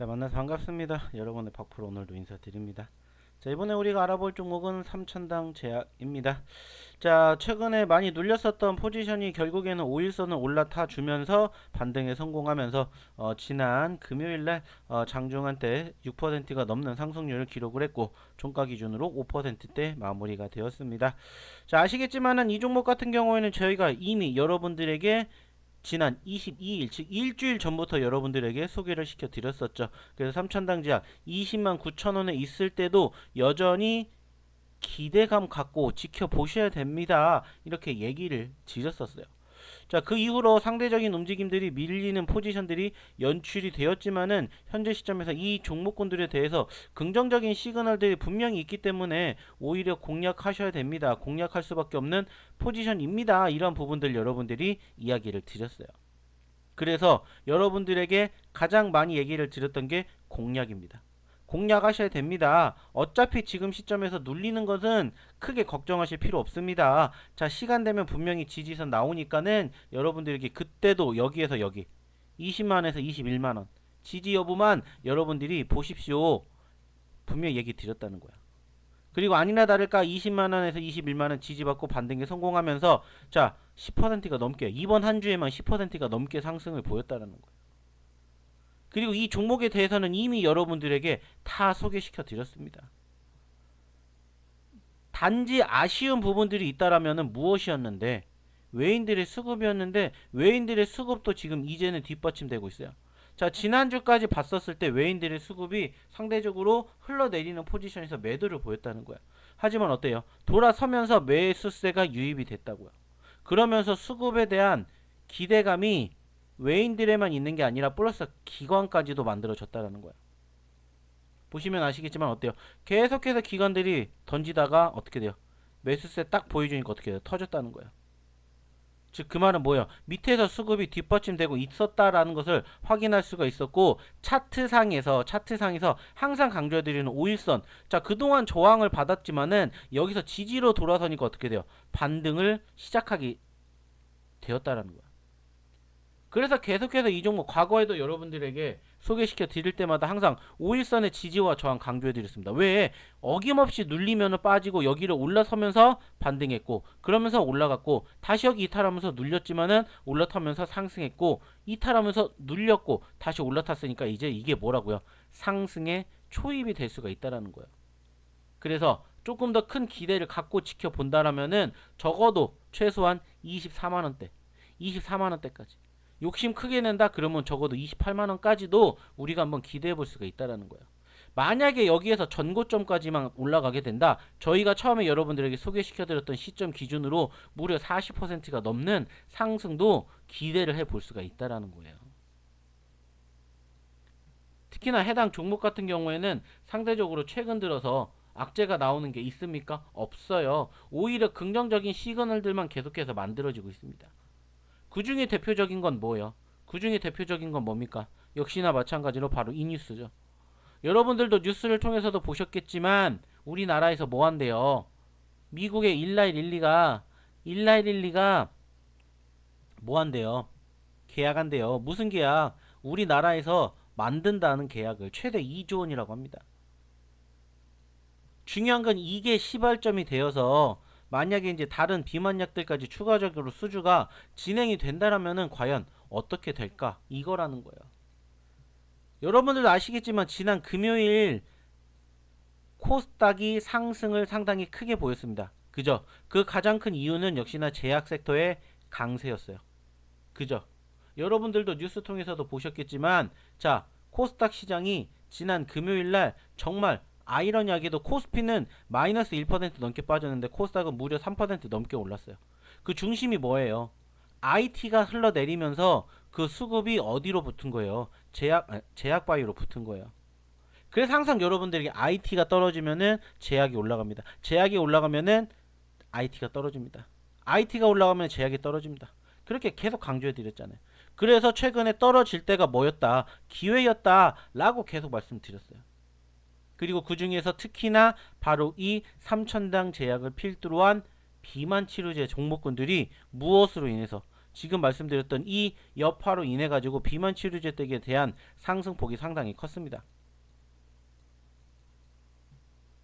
자 만나서 반갑습니다. 여러분의 박프로 오늘도 인사드립니다. 자 이번에 우리가 알아볼 종목은 삼천당 제약입니다. 자 최근에 많이 눌렸었던 포지션이 결국에는 5일선을 올라타 주면서 반등에 성공하면서 어, 지난 금요일날 어, 장중한 때 6%가 넘는 상승률을 기록을 했고 종가 기준으로 5%대 마무리가 되었습니다. 자 아시겠지만은 이 종목 같은 경우에는 저희가 이미 여러분들에게 지난 22일 즉 일주일 전부터 여러분들에게 소개를 시켜 드렸었죠. 그래서 삼천당 제약 20만 9천 원에 있을 때도 여전히 기대감 갖고 지켜보셔야 됩니다. 이렇게 얘기를 드렸었어요. 자, 그 이후로 상대적인 움직임들이 밀리는 포지션들이 연출이 되었지만은 현재 시점에서 이 종목군들에 대해서 긍정적인 시그널들이 분명히 있기 때문에 오히려 공략하셔야 됩니다. 공략할 수밖에 없는 포지션입니다. 이런 부분들 여러분들이 이야기를 드렸어요. 그래서 여러분들에게 가장 많이 얘기를 드렸던 게 공략입니다. 공략하셔야 됩니다. 어차피 지금 시점에서 눌리는 것은 크게 걱정하실 필요 없습니다. 자, 시간 되면 분명히 지지선 나오니까는 여러분들에게 그때도 여기에서 여기 20만원에서 21만 원 지지 여부만 여러분들이 보십시오. 분명히 얘기 드렸다는 거야. 그리고 아니나 다를까 20만원에서 21만원 지지받고 반등에 성공하면서 자 10%가 넘게 이번 한 주에만 10%가 넘게 상승을 보였다는 거예요. 그리고 이 종목에 대해서는 이미 여러분들에게 다 소개시켜 드렸습니다. 단지 아쉬운 부분들이 있다라면은 무엇이었는데 외인들의 수급이었는데 외인들의 수급도 지금 이제는 뒷받침되고 있어요. 자 지난주까지 봤었을 때 외인들의 수급이 상대적으로 흘러내리는 포지션에서 매도를 보였다는 거야. 하지만 어때요? 돌아서면서 매수세가 유입이 됐다고요. 그러면서 수급에 대한 기대감이 외인들에만 있는 게 아니라 플러스 기관까지도 만들어졌다라는 거야. 보시면 아시겠지만 어때요? 계속해서 기관들이 던지다가 어떻게 돼요? 매수세 딱 보여주니까 어떻게 돼요? 터졌다는 거야. 즉 그 말은 뭐예요? 밑에서 수급이 뒷받침되고 있었다라는 것을 확인할 수가 있었고 차트상에서 차트상에서 항상 강조해드리는 5일선 자 그동안 저항을 받았지만은 여기서 지지로 돌아서니까 어떻게 돼요? 반등을 시작하기 되었다라는 거야. 그래서 계속해서 이 종목 과거에도 여러분들에게 소개시켜 드릴 때마다 항상 5일선의 지지와 저항 강조해 드렸습니다. 왜? 어김없이 눌리면 빠지고 여기를 올라서면서 반등했고 그러면서 올라갔고 다시 여기 이탈하면서 눌렸지만은 올라타면서 상승했고 이탈하면서 눌렸고 다시 올라탔으니까 이제 이게 뭐라고요? 상승의 초입이 될 수가 있다라는 거예요. 그래서 조금 더 큰 기대를 갖고 지켜본다라면은 적어도 최소한 24만 원대, 24만 원대까지 욕심 크게 낸다 그러면 적어도 28만 원까지도 우리가 한번 기대해 볼 수가 있다라는 거예요. 만약에 여기에서 전고점까지만 올라가게 된다. 저희가 처음에 여러분들에게 소개시켜 드렸던 시점 기준으로 무려 40%가 넘는 상승도 기대를 해 볼 수가 있다라는 거예요. 특히나 해당 종목 같은 경우에는 상대적으로 최근 들어서 악재가 나오는 게 있습니까? 없어요. 오히려 긍정적인 시그널들만 계속해서 만들어지고 있습니다. 그 중에 대표적인 건 뭐예요? 그 중에 대표적인 건 뭡니까? 역시나 마찬가지로 바로 이 뉴스죠. 여러분들도 뉴스를 통해서도 보셨겠지만 우리나라에서 뭐 한대요? 미국의 19112가 19112가 뭐 한대요? 계약한대요. 무슨 계약? 우리나라에서 만든다는 계약을 최대 2조 원이라고 합니다. 중요한 건 이게 시발점이 되어서 만약에 이제 다른 비만약들까지 추가적으로 수주가 진행이 된다라면은 과연 어떻게 될까? 이거라는 거예요. 여러분들도 아시겠지만 지난 금요일 코스닥이 상승을 상당히 크게 보였습니다. 그죠? 그 가장 큰 이유는 역시나 제약 섹터의 강세였어요. 그죠? 여러분들도 뉴스 통해서도 보셨겠지만 자 코스닥 시장이 지난 금요일 날 정말 아이러니하게도 코스피는 마이너스 1% 넘게 빠졌는데 코스닥은 무려 3% 넘게 올랐어요. 그 중심이 뭐예요? IT가 흘러내리면서 그 수급이 어디로 붙은 거예요? 제약 아, 제약 바이오로 붙은 거예요. 그래서 항상 여러분들에게 IT가 떨어지면은 제약이 올라갑니다. 제약이 올라가면은 IT가 떨어집니다. IT가 올라가면 제약이 떨어집니다. 그렇게 계속 강조해 드렸잖아요. 그래서 최근에 떨어질 때가 뭐였다? 기회였다라고 계속 말씀드렸어요. 그리고 그 중에서 특히나 바로 이 삼천당 제약을 필두로 한 비만 치료제 종목군들이 무엇으로 인해서 지금 말씀드렸던 이 여파로 인해 가지고 비만 치료제 댁에 대한 상승폭이 상당히 컸습니다.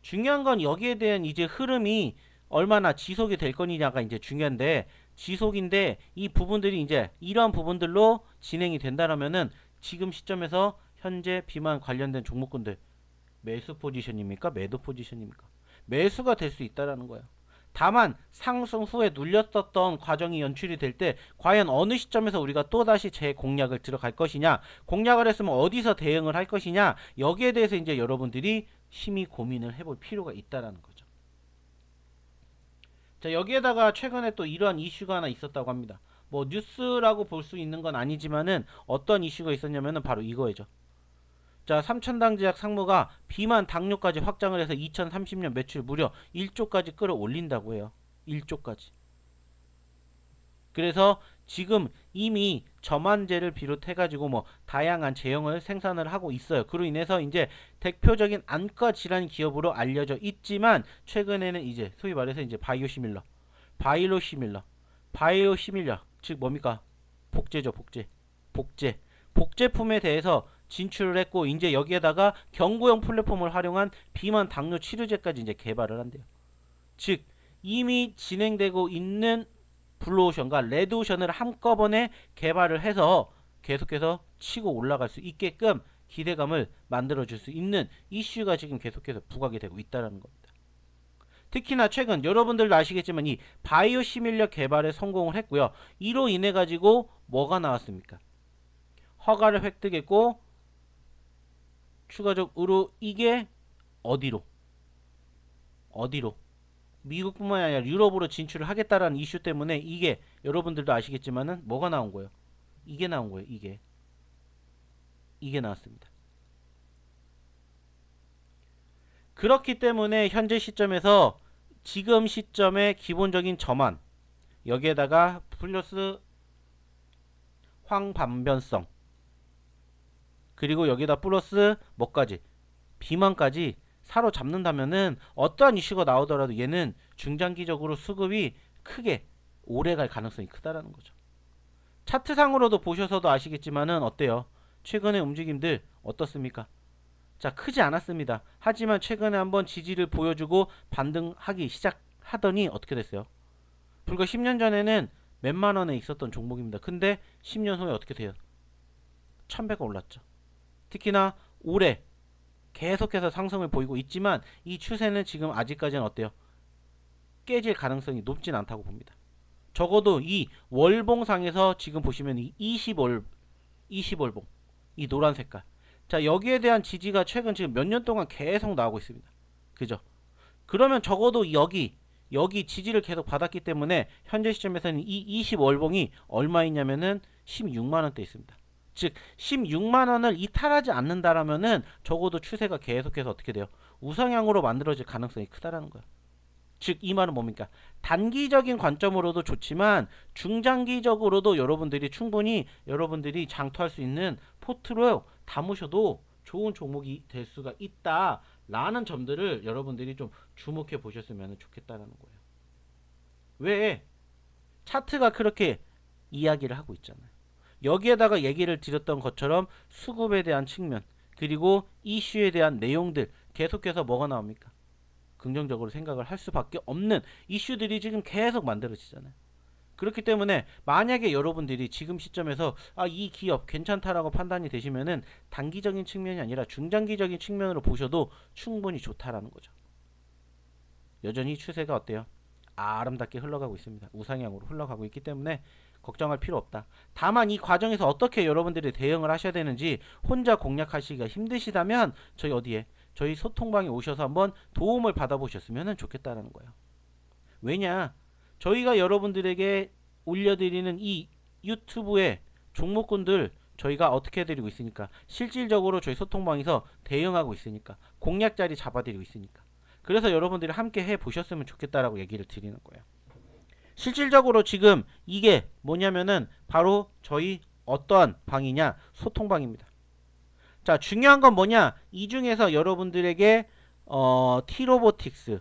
중요한 건 여기에 대한 이제 흐름이 얼마나 지속이 될 거냐가 이제 중요한데 지속인데 이 부분들이 이제 이러한 부분들로 진행이 된다라면은 지금 시점에서 현재 비만 관련된 종목군들 매수 포지션입니까? 매도 포지션입니까? 매수가 될 수 있다라는 거예요. 다만 상승 후에 눌렸었던 과정이 연출이 될 때 과연 어느 시점에서 우리가 또다시 재공략을 들어갈 것이냐 공략을 했으면 어디서 대응을 할 것이냐 여기에 대해서 이제 여러분들이 심히 고민을 해볼 필요가 있다라는 거죠. 자 여기에다가 최근에 또 이러한 이슈가 하나 있었다고 합니다. 뭐 뉴스라고 볼 수 있는 건 아니지만은 어떤 이슈가 있었냐면은 바로 이거죠. 자, 삼천당제약 상무가 비만 당뇨까지 확장을 해서 2030년 매출 무려 1조까지 끌어올린다고 해요. 1조까지. 그래서 지금 이미 저만제를 비롯해 가지고 뭐 다양한 제형을 생산을 하고 있어요. 그로 인해서 이제 대표적인 안과 질환 기업으로 알려져 있지만 최근에는 이제 소위 말해서 이제 바이오시밀러, 바이로시밀러, 바이오시밀러 즉 뭡니까? 복제죠, 복제. 복제. 복제품에 대해서 진출을 했고 이제 여기에다가 경구용 플랫폼을 활용한 비만 당뇨 치료제까지 이제 개발을 한대요. 즉 이미 진행되고 있는 블루오션과 레드오션을 한꺼번에 개발을 해서 계속해서 치고 올라갈 수 있게끔 기대감을 만들어 줄 수 있는 이슈가 지금 계속해서 부각이 되고 있다는 겁니다. 특히나 최근 여러분들도 아시겠지만 이 바이오 시밀러 개발에 성공을 했고요. 이로 인해 가지고 뭐가 나왔습니까? 허가를 획득했고 추가적으로 이게 어디로? 어디로? 미국뿐만 아니라 유럽으로 진출을 하겠다라는 이슈 때문에 이게 여러분들도 아시겠지만은 뭐가 나온 거예요? 이게 나온 거예요. 이게 이게 나왔습니다. 그렇기 때문에 현재 시점에서 지금 시점의 기본적인 저만 여기에다가 플러스 황반변성 그리고 여기다 플러스 뭐까지 비만까지 사로잡는다면은 어떠한 이슈가 나오더라도 얘는 중장기적으로 수급이 크게 오래 갈 가능성이 크다라는 거죠. 차트상으로도 보셔서도 아시겠지만은 어때요? 최근의 움직임들 어떻습니까? 자, 크지 않았습니다. 하지만 최근에 한번 지지를 보여주고 반등하기 시작하더니 어떻게 됐어요? 불과 10년 전에는 몇만 원에 있었던 종목입니다. 근데 10년 후에 어떻게 돼요? 1000배가 올랐죠. 특히나 올해 계속해서 상승을 보이고 있지만 이 추세는 지금 아직까지는 어때요? 깨질 가능성이 높진 않다고 봅니다. 적어도 이 월봉상에서 지금 보시면 이 20월 20월봉 이 노란 색깔 자 여기에 대한 지지가 최근 지금 몇 년 동안 계속 나오고 있습니다. 그죠? 그러면 적어도 여기 여기 지지를 계속 받았기 때문에 현재 시점에서는 이 20월봉이 얼마 있냐면은 16만 원대 있습니다. 즉 16만 원을 이탈하지 않는다라면은 적어도 추세가 계속해서 어떻게 돼요? 우상향으로 만들어질 가능성이 크다라는 거예요. 즉이 말은 뭡니까? 단기적인 관점으로도 좋지만 중장기적으로도 여러분들이 충분히 여러분들이 장투할 수 있는 포트로 담으셔도 좋은 종목이 될 수가 있다라는 점들을 여러분들이 좀 주목해 보셨으면 좋겠다라는 거예요. 왜 차트가 그렇게 이야기를 하고 있잖아요. 여기에다가 얘기를 드렸던 것처럼 수급에 대한 측면 그리고 이슈에 대한 내용들 계속해서 뭐가 나옵니까? 긍정적으로 생각을 할 수밖에 없는 이슈들이 지금 계속 만들어지잖아요. 그렇기 때문에 만약에 여러분들이 지금 시점에서 아, 이 기업 괜찮다라고 판단이 되시면은 단기적인 측면이 아니라 중장기적인 측면으로 보셔도 충분히 좋다라는 거죠. 여전히 추세가 어때요? 아름답게 흘러가고 있습니다. 우상향으로 흘러가고 있기 때문에 걱정할 필요 없다. 다만 이 과정에서 어떻게 여러분들이 대응을 하셔야 되는지 혼자 공략하시기가 힘드시다면 저희 어디에 저희 소통방에 오셔서 한번 도움을 받아보셨으면 좋겠다라는 거예요. 왜냐? 저희가 여러분들에게 올려드리는 이 유튜브의 종목군들 저희가 어떻게 해드리고 있으니까 실질적으로 저희 소통방에서 대응하고 있으니까 공략 자리 잡아드리고 있으니까 그래서 여러분들이 함께 해 보셨으면 좋겠다라고 얘기를 드리는 거예요. 실질적으로 지금 이게 뭐냐면은 바로 저희 어떠한 방이냐 소통방입니다. 자 중요한 건 뭐냐 이 중에서 여러분들에게 어, 티로보틱스,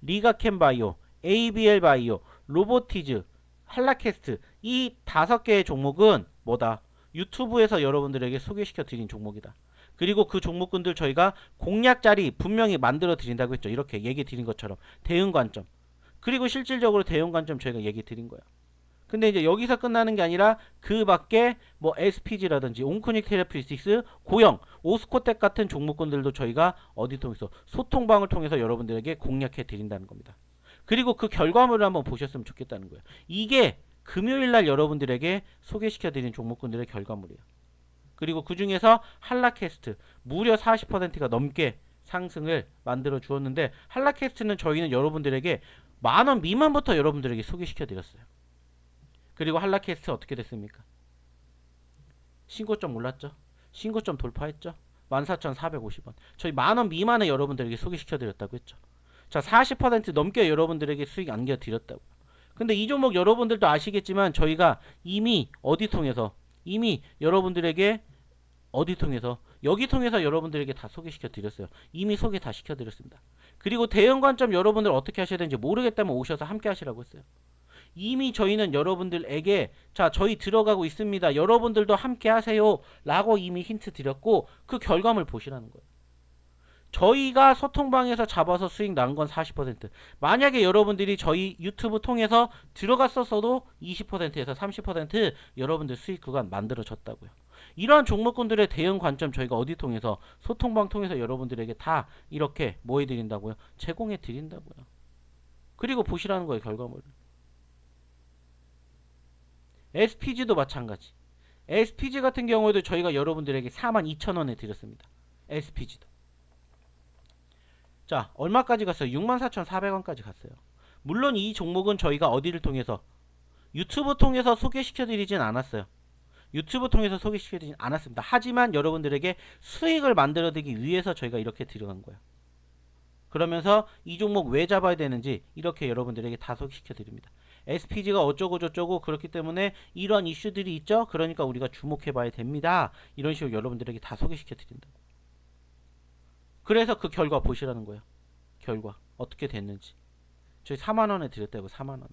리가켄 바이오, ABL 바이오, 로보티즈 한라캐스트 이 다섯 개의 종목은 뭐다? 유튜브에서 여러분들에게 소개시켜 드린 종목이다. 그리고 그 종목군들 저희가 공략 자리 분명히 만들어 드린다고 했죠. 이렇게 얘기 드린 것처럼 대응 관점. 그리고 실질적으로 대응 관점 저희가 얘기 드린 거야. 근데 이제 여기서 끝나는 게 아니라 그 밖에 뭐 SPG라든지 온코닉 테라피스틱스, 고영, 오스코텍 같은 종목군들도 저희가 어디 통해서 소통방을 통해서 여러분들에게 공략해 드린다는 겁니다. 그리고 그 결과물을 한번 보셨으면 좋겠다는 거예요. 이게 금요일 날 여러분들에게 소개시켜 드린 종목군들의 결과물이에요. 그리고 그 중에서 한라캐스트 무려 40%가 넘게 상승을 만들어 주었는데 한라캐스트는 저희는 여러분들에게 만원 미만부터 여러분들에게 소개시켜 드렸어요. 그리고 한라캐스트 어떻게 됐습니까? 신고점 올랐죠? 신고점 돌파했죠? 14,450원. 저희 만원 미만에 여러분들에게 소개시켜 드렸다고 했죠. 자, 40% 넘게 여러분들에게 수익 안겨 드렸다고. 근데 이 종목 여러분들도 아시겠지만 저희가 이미 어디 통해서 이미 여러분들에게 어디 통해서 여기 통해서 여러분들에게 다 소개시켜 드렸어요. 이미 소개 다 시켜 드렸습니다. 그리고 대응 관점 여러분들 어떻게 하셔야 되는지 모르겠다면 오셔서 함께 하시라고 했어요. 이미 저희는 여러분들에게 자 저희 들어가고 있습니다. 여러분들도 함께 하세요. 라고 이미 힌트 드렸고 그 결과물 보시라는 거예요. 저희가 소통방에서 잡아서 수익 난 건 40%. 만약에 여러분들이 저희 유튜브 통해서 들어갔었어도 20%에서 30% 여러분들 수익 구간 만들어졌다고요. 이러한 종목군들의 대응 관점 저희가 어디 통해서 소통방 통해서 여러분들에게 다 이렇게 뭐 해드린다고요? 제공해 드린다고요. 그리고 보시라는 거예요 결과물을. SPG도 마찬가지. SPG 같은 경우에도 저희가 여러분들에게 42,000원에 드렸습니다. SPG도. 자, 얼마까지 갔어요? 64,400원까지 갔어요. 물론 이 종목은 저희가 어디를 통해서 유튜브 통해서 소개시켜 드리진 않았어요. 유튜브 통해서 소개시켜 드리진 않았습니다. 하지만 여러분들에게 수익을 만들어 드리기 위해서 저희가 이렇게 들어간 거예요. 그러면서 이 종목 왜 잡아야 되는지 이렇게 여러분들에게 다 소개시켜 드립니다. SPG가 어쩌고 저쩌고 그렇기 때문에 이런 이슈들이 있죠. 그러니까 우리가 주목해 봐야 됩니다. 이런 식으로 여러분들에게 다 소개시켜 드린다. 그래서 그 결과 보시라는 거예요. 결과 어떻게 됐는지. 저희 4만 원에 드렸다고 4만 원에.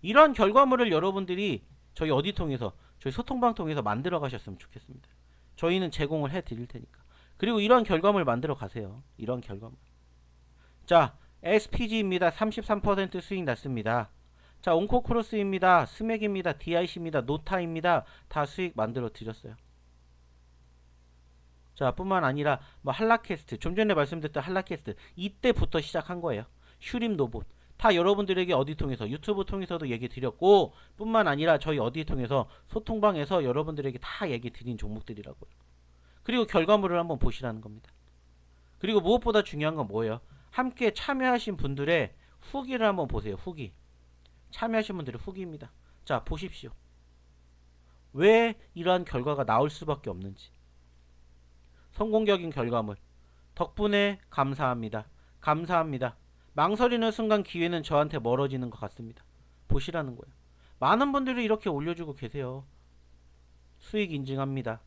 이런 결과물을 여러분들이 저희 어디 통해서 저희 소통방 통해서 만들어 가셨으면 좋겠습니다. 저희는 제공을 해 드릴 테니까. 그리고 이런 결과물 만들어 가세요. 이런 결과물. 자, SPG입니다. 33% 수익 났습니다. 자, 온코크로스입니다. 스맥입니다. DIC입니다. 노타입니다. 다 수익 만들어 드렸어요. 자, 뿐만 아니라 뭐 한라캐스트, 좀 전에 말씀드렸던 한라캐스트 이때부터 시작한 거예요. 슈림 로봇. 다 여러분들에게 어디 통해서 유튜브 통해서도 얘기 드렸고 뿐만 아니라 저희 어디 통해서 소통방에서 여러분들에게 다 얘기 드린 종목들이라고요. 그리고 결과물을 한번 보시라는 겁니다. 그리고 무엇보다 중요한 건 뭐예요? 함께 참여하신 분들의 후기를 한번 보세요. 후기. 참여하신 분들의 후기입니다. 자, 보십시오. 왜 이러한 결과가 나올 수밖에 없는지. 성공적인 결과물. 덕분에 감사합니다. 감사합니다. 망설이는 순간 기회는 저한테 멀어지는 것 같습니다. 보시라는 거예요. 많은 분들이 이렇게 올려주고 계세요. 수익 인증합니다.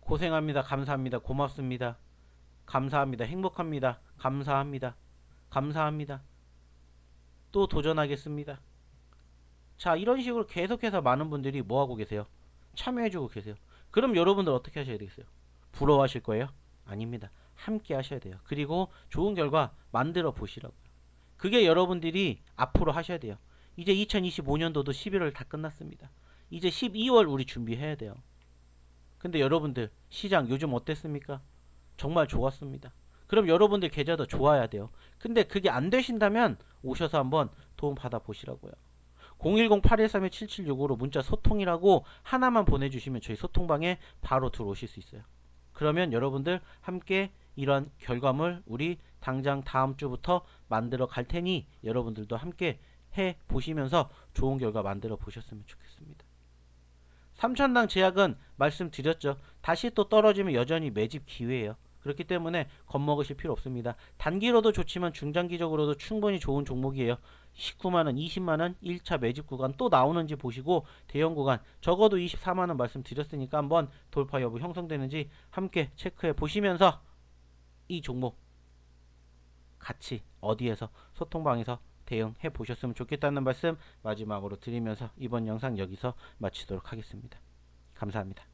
고생합니다. 감사합니다. 고맙습니다. 감사합니다. 행복합니다. 감사합니다. 감사합니다. 또 도전하겠습니다. 자, 이런 식으로 계속해서 많은 분들이 뭐 하고 계세요? 참여해주고 계세요. 그럼 여러분들 어떻게 하셔야 되겠어요? 부러워하실 거예요? 아닙니다. 함께 하셔야 돼요. 그리고 좋은 결과 만들어 보시라고요. 그게 여러분들이 앞으로 하셔야 돼요. 이제 2025년도도 11월 다 끝났습니다. 이제 12월 우리 준비해야 돼요. 근데 여러분들 시장 요즘 어땠습니까? 정말 좋았습니다. 그럼 여러분들 계좌도 좋아야 돼요. 근데 그게 안 되신다면 오셔서 한번 도움 받아 보시라고요. 010-813-7765로 문자 소통이라고 하나만 보내주시면 저희 소통방에 바로 들어오실 수 있어요. 그러면 여러분들 함께 이런 결과물 우리 당장 다음 주부터 만들어 갈 테니 여러분들도 함께 해 보시면서 좋은 결과 만들어 보셨으면 좋겠습니다. 3천당 제약은 말씀드렸죠. 다시 또 떨어지면 여전히 매집 기회예요. 그렇기 때문에 겁먹으실 필요 없습니다. 단기로도 좋지만 중장기적으로도 충분히 좋은 종목이에요. 19만원, 20만원 1차 매집 구간 또 나오는지 보시고 대형 구간 적어도 24만원 말씀드렸으니까 한번 돌파 여부 형성되는지 함께 체크해 보시면서 이 종목 같이 어디에서 소통방에서 대응해 보셨으면 좋겠다는 말씀 마지막으로 드리면서 이번 영상 여기서 마치도록 하겠습니다. 감사합니다.